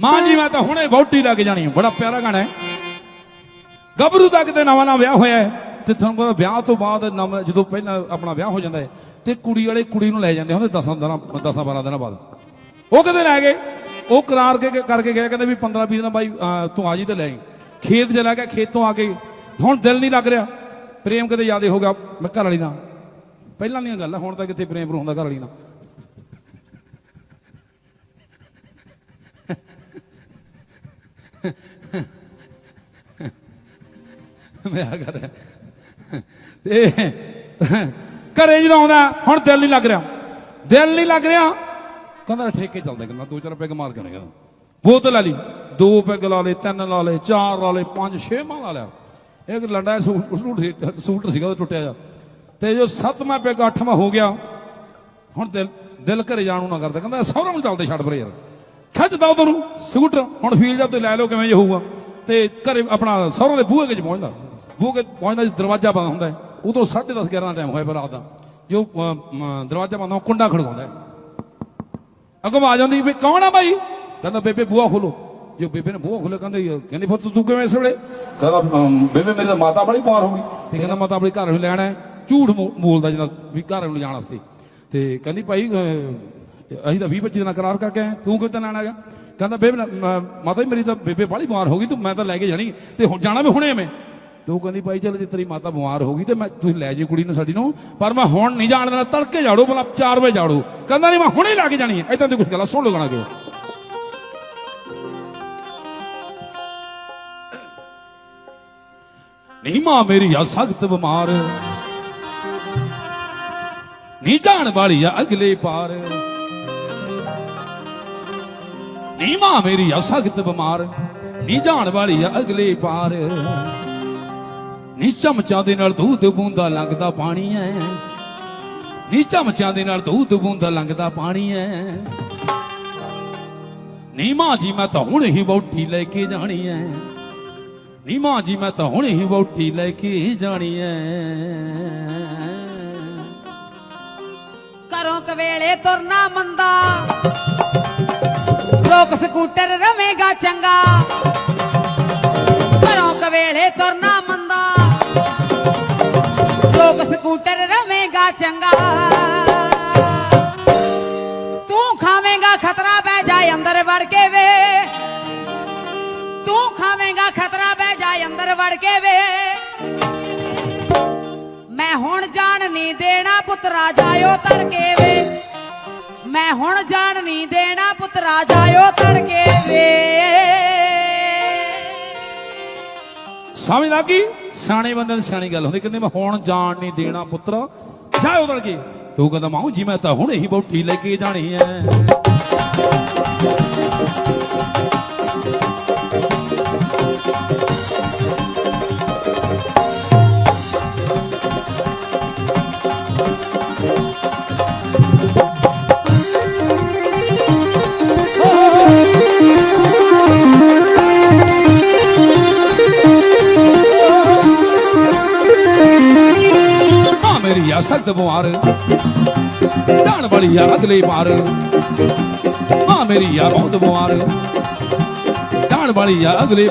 ਮਾਂ ਜੀ, ਮੈਂ ਤਾਂ ਹੁਣੇ ਵਹੁਟੀ ਲੱਗ ਜਾਣੀ ਬੜਾ ਪਿਆਰਾ ਗਾਣਾ ਹੈ। ਗੱਭਰੂ ਦਾ ਕਿਤੇ ਨਵਾਂ ਨਵਾਂ ਵਿਆਹ ਹੋਇਆ ਹੈ ਤੇ ਤੁਹਾਨੂੰ ਪਤਾ ਵਿਆਹ ਤੋਂ ਬਾਅਦ ਨਵਾਂ ਜਦੋਂ ਪਹਿਲਾਂ ਆਪਣਾ ਵਿਆਹ ਹੋ ਜਾਂਦਾ ਹੈ ਤੇ ਕੁੜੀ ਵਾਲੇ ਕੁੜੀ ਨੂੰ ਲੈ ਜਾਂਦੇ ਹੁੰਦੇ 10 ਦਿਨਾਂ 10 12 ਦਿਨਾਂ ਬਾਅਦ। ਉਹ ਕਿਤੇ ਲੈ ਗਏ। ਉਹ ਕਰਾਰ ਕੇ ਕਰਕੇ ਗਏ, ਕਹਿੰਦੇ ਵੀ 15 20 ਦਿਨਾਂ ਬਾਈ ਤੂੰ ਆ ਜੀ ਤੇ ਲੈ ਆਈ। ਖੇਤ ਚਲਾ ਗਿਆ, ਖੇਤੋਂ ਆ ਕੇ। ਹੁਣ ਦਿਲ ਨਹੀਂ ਲੱਗ ਰਿਹਾ। ਪ੍ਰੇਮ ਕਦੇ ਜ਼ਿਆਦੇ ਹੋ ਗਿਆ, ਮੈਂ ਘਰ ਵਾਲੀ ਨਾਲ। ਪਹਿਲਾਂ ਦੀਆਂ ਗੱਲਾਂ, ਹੁਣ ਤਾਂ ਕਿੱਥੇ ਪ੍ਰੇਮ ਹੁੰਦਾ ਘਰ ਵਾਲੀ ਨਾਲ। ਮੈਂ ਆ ਕਰ ਤੇ ਘਰੇ ਜਦੋਂ ਆਉਂਦਾ, ਹੁਣ ਦਿਲ ਨਹੀਂ ਲੱਗ ਰਿਹਾ। ਦਿਲ ਨਹੀਂ ਲੱਗ ਰਿਹਾ। ਕਹਿੰਦਾ ਠੇਕੇ ਚੱਲਦੇ ਕਹਿੰਦਾ, ਦੋ ਚਾਰ ਪੈਗ ਮਾਰ ਕੇ ਆਉਣੇ ਕਹਿੰਦਾ ਬੋਤਲ ਲਾ ਲਈ। ਦੋ ਪੈਗ ਲਾ ਲਏ, ਤਿੰਨ ਲਾ ਲਏ, ਚਾਰ ਲਾ ਲਏ, ਪੰਜ, ਛੇ ਮਾਂ ਲਾ ਲਿਆ। ਇੱਕ ਲੰਡਾ ਸੂਟ ਸੂਟ ਸੀ, ਸੂਟ ਸੀਗਾ, ਉਹ ਟੁੱਟਿਆ ਜਾ ਤੇ ਜੋ ਸੱਤਵਾਂ ਪੈਗ ਅੱਠਵਾਂ ਹੋ ਗਿਆ, ਹੁਣ ਦਿਲ ਦਿਲ ਘਰੇ ਜਾਣ ਨੂੰ ਨਾ ਕਰਦਾ। ਕਹਿੰਦਾ ਸਹੁਰੇ ਨੂੰ ਚੱਲਦੇ ਛੱਡ ਪਰੇ ਯਾਰ। ਖੱਜ ਉਧਰ ਨੂੰ, ਸਕੂਟਰ, ਹੁਣ ਫੀਲ ਜਾ ਤੇ ਲੈ ਲਓ ਕਿਵੇਂ ਜੇ ਹੋਊਗਾ ਤੇ ਘਰੇ ਆਪਣਾ ਸਹੁਰੇ ਦੇ ਬੂਹੇ ਕੇ ਪਹੁੰਚਦਾ। ਬੂਹੇ ਪਹੁੰਚਦਾ ਦਰਵਾਜ਼ਾ ਬੰਦ ਹੁੰਦਾ ਹੈ। ਉਦੋਂ 10:30 11 ਦਾ ਟਾਈਮ ਹੋਇਆ ਪਰ ਰਾਤ ਦਾ। ਜੋ ਦਰਵਾਜ਼ਾ ਬੰਦ ਹੋ ਕੁੰਡਾ ਖੜਕਾਉਂਦਾ ਹੈ। ਅੱਗੋਂ ਆ ਜਾਂਦੀ ਵੀ ਕੌਣ ਆ ਭਾਈ? ਕਹਿੰਦਾ, ਬੇਬੇ, ਬੂਹਾ ਖੋਲੋ ਜੋ ਬੇਬੇ ਨੇ ਬੂਹਾ ਖੋਲਿਆ ਕਹਿੰਦੇ ਕਹਿੰਦੀ ਫਿਰ ਤੂੰ ਕਿਵੇਂ ਇਸ ਵੇਲੇ? ਕਹਿੰਦਾ ਬੇਬੇ, ਮੇਰੇ ਤਾਂ ਮਾਤਾ ਬੜੀ ਪਾਰ ਹੋ ਗਈ। ਤੇ ਕਹਿੰਦਾ, ਮਾਤਾ ਆਪਣੀ ਘਰ ਨੂੰ ਲੈਣਾ ਹੈ। ਝੂਠ ਬੋਲਦਾ ਜਿਹਦਾ ਵੀ ਘਰ ਨੂੰ ਜਾਣ ਵਾਸਤੇ। ਤੇ ਕਹਿੰਦੀ, ਭਾਈ ਅਸੀਂ ਤਾਂ 20 25 ਦਿਨਾਂ ਕਰਾਰ ਕਰਕੇ ਆਏ ਤੂੰ ਕਿਉਂ ਤਾਂ ਲੈਣ ਆ ਗਿਆ ਕਹਿੰਦਾ, ਬੇਬੇ ਮਾਤਾ ਜੀ ਮੇਰੀ ਤਾਂ ਬੇਬੇ ਬੜੀ ਬਿਮਾਰ ਹੋ ਗਈ, ਤੂੰ ਮੈਂ ਤਾਂ ਲੈ ਕੇ ਜਾਣੀ। ਤੇ ਹੁਣ ਜਾਣਾ ਵੀ ਹੁਣੇ ਮੈਂ। ਤੇ ਕਹਿੰਦੀ, ਭਾਈ ਚਲ ਜੇ ਤੇਰੀ ਮਾਤਾ ਬਿਮਾਰ ਹੋ ਗਈ ਤੇ ਮੈਂ ਤੁਸੀਂ ਲੈ ਜੇ ਕੁੜੀ ਨੂੰ ਸਾਡੀ ਨੂੰ। ਪਰ ਮੈਂ ਹੁਣ ਨਹੀਂ ਜਾਣ ਦੇਣਾ, ਤੜਕੇ ਜਾੜੋ, ਭਲਾ 4 ਵਜੇ ਜਾੜੋ। ਕਹਿੰਦਾ, ਨਹੀਂ, ਮੈਂ ਹੁਣੇ ਲੈ ਕੇ ਜਾਣੀ ਹੈ। ਇਦਾਂ ਦੀ ਕੁਝ ਗੱਲਾਂ ਸੁਣ ਲਓ ਗਣਾ ਕੇ ਨਹੀਂ ਮਾਂ ਮੇਰੀ ਆ, ਸਖਤ ਬਿਮਾਰ। ਨਹੀਂ ਜਾਣ ਵਾਲੀ ਆ ਅਗਲੇ ਪਾਰ। ਨਹੀਂ ਮਾਂ ਮੇਰੀ ਆ ਸਖਤ ਬਿਮਾਰ, ਨੀ ਜਾਣ ਵਾਲੀ ਆ ਅਗਲੇ ਪਾਰ। ਨੀ ਚਮਚਾਂ ਦੇ ਨਾਲ ਦੂਧ ਬੂੰਦਾ ਲੰਘਦਾ ਪਾਣੀ ਐ। ਨੀ ਚਮਚਾਂ ਦੇ ਨਾਲ ਦੁੱਧ ਬੂੰਦਾ ਲੰਘਦਾ ਪਾਣੀ ਐ। ਨੀ ਮਾਂ ਜੀ, ਮੈਂ ਤਾਂ ਹੁਣ ਹੀ ਵਹੁਟੀ ਲੈ ਕੇ ਜਾਣੀ ਐ। ਨੀ ਮਾਂ ਜੀ, ਮੈਂ ਤਾਂ ਹੁਣ ਹੀ ਵਹੁਟੀ ਲੈ ਕੇ ਜਾਣੀ ਐ। ਘਰੋਂ ਕਵੇਲੇ ਤੁਰਨਾ ਮੰਦਾ। ਰੋਕ ਸਕੂਟਰ ਰਵੇਗਾ ਚੰਗਾ। ਘਰੋਂ ਕਵੇਲੇ ਤੁਰਨਾ ਮੰਦਾ। ਰੋਕ ਸਕੂਟਰ ਰਵੇਂਗਾ ਚੰਗਾ। ਤੂੰ ਖਾਵੇਂਗਾ ਖਤਰਾ ਬਹਿ ਜਾ ਅੰਦਰ ਵੜ ਕੇ ਵੇ। ਤੂੰ ਖਾਵੇਂਗਾ ਖਤਰਾ ਬਹਿ ਜਾਏ ਅੰਦਰ ਵੜ ਕੇ ਵੇ। ਮੈਂ ਹੁਣ ਜਾਣ ਨਹੀਂ ਦੇਣਾ ਪੁੱਤਰਾ, ਜਾਇਓ ਕੇ ਵੇ। ਮੈਂ ਹੁਣ ਜਾਣ ਨਹੀਂ ਦੇਣਾ ਪੁੱਤਰਾ ਜਾਇਓ ਤੜਕੇ ਵੇ। ਸਮਝ ਲੱਗੀ ਸਿਆਣੇ ਬੰਦੇ ਦੀ ਸਿਆਣੀ ਗੱਲ ਹੁੰਦੀ, ਕਹਿੰਦੇ ਮੈਂ ਹੁਣ ਜਾਣ ਨਹੀਂ ਦੇਣਾ ਪੁੱਤਰ। ਜਾ ਉਧਰ ਕੇ ਤੂੰ ਕਹਿੰਦਾ, ਮਾਂ, ਜੀ ਮੈਂ ਤਾਂ ਹੁਣੇ ਹੀ ਬੌਟੀ ਲੈ ਕੇ ਜਾਣੀ ਐ। ਮਾਂ ਮੇਰੀ ਆ ਸਖਤ ਬਿਮਾਰ। ਜਾਣ ਵਾਲੀ ਆ, ਅਗਲੇ ਪਾਰ ਮਾਂ ਮੇਰੀ ਆ ਅਗਲੇ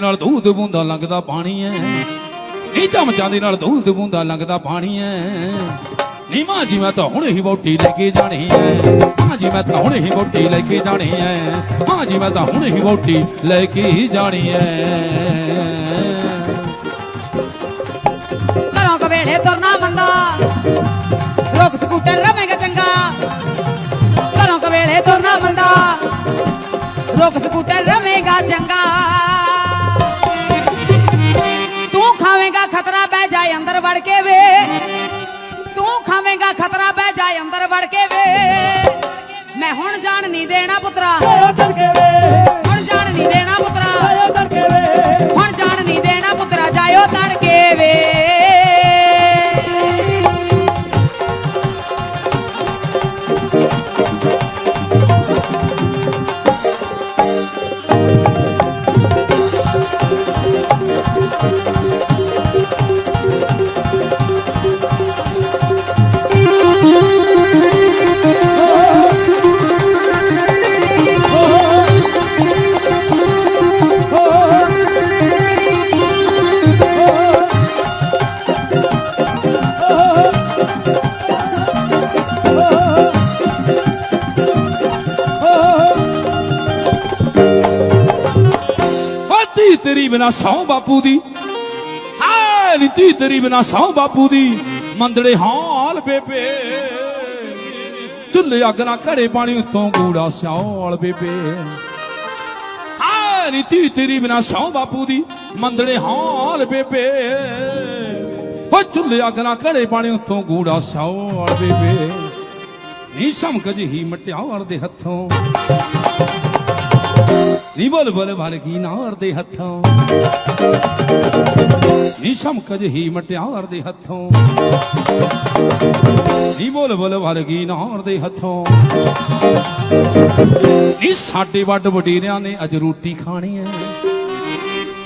ਨਾਲ ਦੁੱਧ ਬੂੰਦਾ ਲੰਘਦਾ ਪਾਣੀ ਐ। ਨੀ ਚਮਚਾਂ ਨਾਲ ਦੁੱਧ ਬੂੰਦਾ ਲੰਘਦਾ ਪਾਣੀ ਐ। ਨੀ ਮਾਂ ਜੀ, ਮੈਂ ਤਾਂ ਹੁਣ ਹੀ ਵੋਟੀ ਲੈ ਕੇ ਜਾਣੀ ਐ। ਮਾਂ ਜੀ, ਮੈਂ ਤਾਂ ਹੁਣ ਹੀ ਵੋਟੀ ਲੈ ਕੇ ਜਾਣੀ ਐ। ਮਾਂ ਜੀ, ਮੈਂ ਤਾਂ ਹੁਣ ਹੀ ਵੋਟੀ ਲੈ ਕੇ ਜਾਣੀ ਐ। ਰੋਕ ਸਕੂਟਰ ਰਵੇਂਗਾ ਚੰਗਾ। ਤੂੰ ਖਾਵੇਂਗਾ ਖਤਰਾ ਬਹਿ ਜਾਏ ਅੰਦਰ ਵੜ ਕੇ ਵੇ। ਤੂੰ ਖਾਵੇਂਗਾ ਖਤਰਾ ਬਹਿ ਜਾਏ ਅੰਦਰ ਵੜ ਕੇ ਵੇ। ਮੈਂ ਹੁਣ ਜਾਣ ਨਹੀਂ ਦੇਣਾ ਪੁੱਤਰਾ। ਹੁਣ ਜਾਣ ਨਹੀਂ ਦੇਣਾ ਪੁੱਤਰਾ। ਬਿਨਾ ਸੌ ਬਾਪੂ ਦੀ। ਹਾਏ ਨੀ ਧੀ ਤੇਰੀ ਬਿਨਾ ਸੌ ਬਾਪੂ ਦੀ। ਮੰਦੜੇ ਹਾਲ ਬੇਬੇ। ਚੁੱਲ੍ਹੇ ਅੱਗ ਨਾ ਘੜੇ ਪਾਣੀ ਉੱਤੋਂ ਗੂੜਾ ਸਿਆਲ ਬੇਬੇ। ਹਾਏ ਨੀ ਧੀ ਤੇਰੀ ਬਿਨਾ ਸੌ ਬਾਪੂ ਦੀ। ਮੰਦੜੇ ਹਾਲ ਬੇਬੇ। ਹੋ ਚੁੱਲ੍ਹੇ ਅੱਗ ਨਾ ਘੜੇ ਪਾਣੀ ਉੱਤੋਂ ਗੂੜਾ ਸਿਆਲ ਬੇਬੇ। ਨੀ ਸਮਕ ਜਿਹੀ ਮਟਿਆਰ ਦੇ ਹੱਥੋਂ। ਨੀ ਬੋਲ ਬੋਲ ਨਾਰ ਦੇ ਹੱਥੋਂ। ਨੀ ਸਮਕ ਜਿਹੀ ਮਟਿਆਰ ਦੇ ਹੱਥੋਂ। ਨੀ ਬੋਲ ਬੋਲ ਨਾਰ ਦੇ ਹੱਥੋਂ। ਨੀ ਸਾਡੇ ਵੱਡ ਵਡੇਰਿਆਂ ਨੇ ਅੱਜ ਰੋਟੀ ਖਾਣੀ ਐ।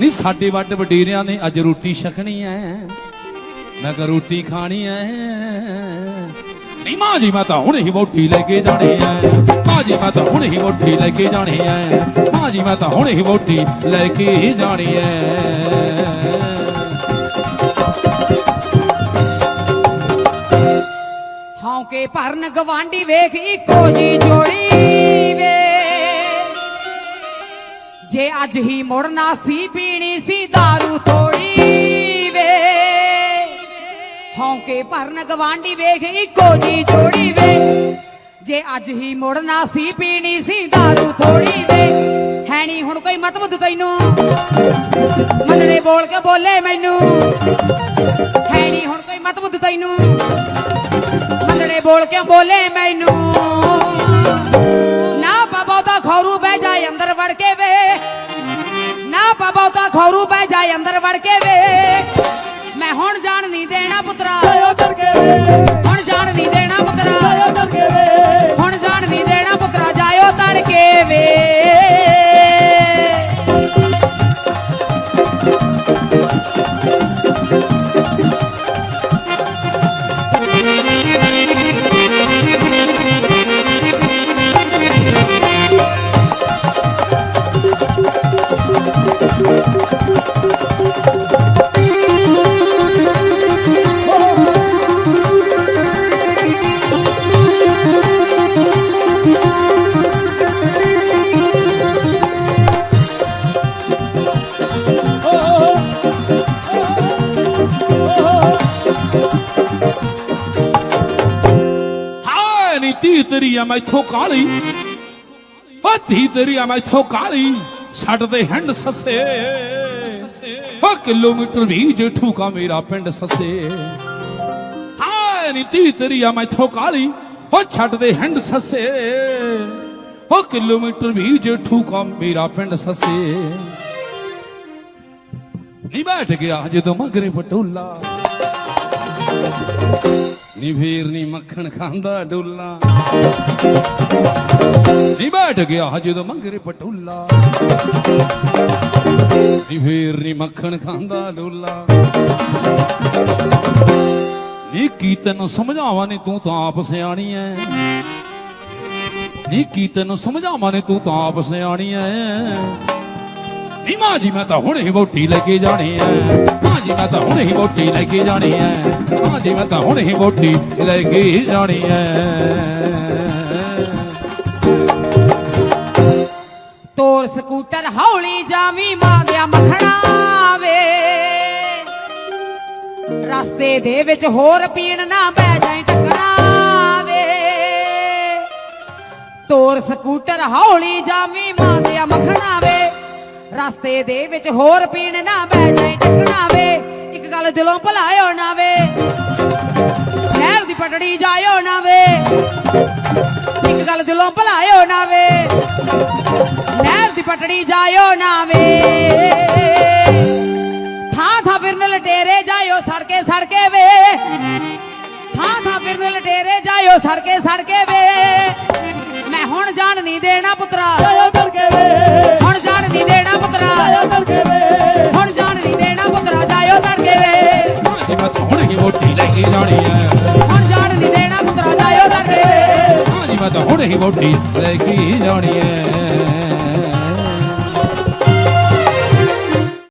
ਨੀ ਸਾਡੇ ਵੱਡ ਵਡੇਰਿਆਂ ਨੇ ਅੱਜ ਰੋਟੀ ਛਕਣੀ ਐ। ਮੈਂ ਕਿਹਾ ਰੋਟੀ ਖਾਣੀ ਐ। ਨਹੀਂ ਮਾਂ ਜੀ ਮੈਂ ਤਾਂ ਹੁਣ ਹੀ ਮੋਟੀ ਲੈ ਕੇ ਜਾਣੀ ਐ। ਮਾਂ ਜੀ ਮੈਂ ਤਾਂ ਹੁਣ ਹੀ ਮੋਟੀ ਲੈ ਕੇ ਜਾਣੀ ਐ। ਮਾਂ ਜੀ ਮੈਂ ਤਾਂ ਹੁਣ ਹੀ ਮੋਟੀ ਲੈ ਕੇ ਜਾਣੀ ਐ। ਹੌਂਕੇ ਭਰਨ ਗਵਾਂਢੀ ਵੇਖ ਇੱਕੋ ਜੀ ਜੋੜੀ ਵੇ। ਜੇ ਅੱਜ ਹੀ ਮੁੜਨਾ ਸੀ ਪੀਣੀ ਸੀ दारू ਥੋੜੀ ਹੌਂਕੇ ਭਰਨ ਗਵਾਂਢੀ ਵੇਖ, ਇੱਕੋ ਜੀ ਜੋੜੀ ਵੇ। ਜੇ ਅੱਜ ਹੀ ਮੁੜਨਾ ਸੀ, ਪੀਣੀ ਸੀ दारू ਥੋੜੀ ਵੇ। ਹੈ ਨਹੀਂ ਹੁਣ ਕੋਈ ਮਤਲਬ ਤੈਨੂੰ? ਮੰਨਣੇ ਬੋਲ ਕੇ ਬੋਲੇ ਮੈਨੂੰ। ਹੈ ਨਹੀਂ ਹੁਣ ਕੋਈ ਮਤਲਬ ਤੈਨੂੰ? ਮੰਦੜੇ ਬੋਲ ਕੇ ਬੋਲੇ ਮੈਨੂੰ। ਨਾ ਬਾਬਾ ਦਾ ਖੌਰੂ ਬਹਿ ਜਾਏ ਅੰਦਰ ਵੜ ਕੇ ਵੇ। ਨਾ ਬਾਬਾ ਦਾ ਖੌਰੂ ਬਹਿ ਜਾਏ ਅੰਦਰ ਵੜ ਕੇ ਵੇ। ਮੈਂ ਹੁਣ ਜਾਣ ਨਹੀਂ ਦੇਣਾ। ਹਾਏ ਨੀ ਧੀ ਤੇਰੀ ਆ ਮੈਥੋਂ ਕਾਲੀ। ਓ ਧੀ ਤੇਰੀ ਆ ਮੈਥੋਂ ਕਾਲੀ, ਛੱਡ ਦੇ ਹੰਡ ਸੱਸੇ। ਓ ਕਿਲੋਮੀਟਰ ਵੀ ਜੇਠੂ ਕਾ ਮੇਰਾ ਪਿੰਡ ਸੱਸੇ। ਹਾਏ ਨੀ ਧੀ ਤੇਰੀ ਆ ਮੈਥੋਂ ਕਾਲੀ, ਓ ਛੱਡ ਦੇ ਹੰਡ ਸੱਸੇ। ਓ ਕਿਲੋਮੀਟਰ ਵੀ ਜੇਠੂ ਕਾ ਮੇਰਾ ਪਿੰਡ ਸੱਸੇ। ਨੀ ਬੈਠ ਗਿਆ ਜਦੋਂ ਮਗਰੇ ਵਟੋਲਾ। ਨੀ ਫੇਰ ਨੀ ਮੱਖਣ ਖਾਂਦਾ ਡੋਲਾ। ਨੀ ਬੈਠ ਗਿਆ ਜਦੋਂ ਮੰਗਰੇ ਪਟੋਲਾ। ਨੀ ਫੇਰ ਨੀ ਮੱਖਣ ਖਾਂਦਾ ਡੋਲਾ। ਨੀ ਕੀ ਤੈਨੂੰ ਸਮਝਾਵਾਂ ਨੀ ਤੂੰ ਤਾਂ ਆਪ ਸਿਆਣੀ ਐ। ਨੀ ਕੀ ਤੈਨੂੰ ਸਮਝਾਵਾਂ ਨੀ ਤੂੰ ਤਾਂ ਆਪ ਸਿਆਣੀ ਐ। ਨੀ ਮਾਂ ਜੀ ਮੈਂ ਤਾਂ ਹੁਣੇ ਹੀ ਵੋਟੀ ਲੈ ਕੇ ਜਾਣੀ ਐ। ਮਾਂ ਮੈਂ ਤਾਂ ਹੁਣੇ ਹੀ ਵੋਟੀ ਲੈ ਕੇ ਜਾਣੀ ਐ। ਮਾਂ ਮੈਂ ਤਾਂ ਹੁਣੇ ਹੀ ਵੋਟੀ ਲੈ ਕੇ ਜਾਣੀ ਐ। ਤੋਰ ਸਕੂਟਰ ਹੌਲੀ ਜਾਵੀਂ ਮਾਂ ਦਿਆ ਮੱਖਣਾ ਵੇ ਰਸਤੇ ਦੇ ਵਿੱਚ ਹੋਰ ਪੀਣ ਨਾ ਬਹਿ ਜਾਈ, ਟਕਰਾ ਵੇ ਤੋਰ ਸਕੂਟਰ ਹੌਲੀ ਜਾਵੀਂ ਮਾਂ ਦਿਆ ਮੱਖਣਾ ਵੇ ਰਸਤੇ ਦੇ ਵਿੱਚ ਹੋਰ ਪੀਣ ਨਾ ਬਹਿ ਜਾਈ ਟਕਰਾ ਵੇ। ਇੱਕ ਗੱਲ ਦਿਲੋਂ ਭੁਲਾਇਓ ਨਾ ਵੇ। ਸ਼ਹਿਰ ਦੀ ਪਟੜੀ ਜਾਇਓ ਨਾ ਵੇ। ਇੱਕ ਗੱਲ ਦਿਲੋਂ ਭੁਲਾਇਓ ਨਾ ਵੇ। ਨਹਿਰ ਦੀ ਪਟੜੀ ਜਾਇਓ ਨਾ ਵੇ। ਥਾਂ ਥਾਂ ਫਿਰਨ ਲਟੇਰੇ ਜਾਇਓ, ਸੜਕੇ ਸੜਕੇ ਵੇ। ਥਾਂ ਥਾਂ ਫਿਰਨ ਲਟੇਰੇ ਜਾਇਓ, ਸੜਕੇ ਸੜਕੇ ਵੇ। ਮੈਂ ਹੁਣ ਜਾਣ ਨਹੀਂ ਦੇਣਾ ਪੁੱਤਰਾ। ਵੋਟੀ ਲੈ ਕੀ ਜਾਣੀ ਐ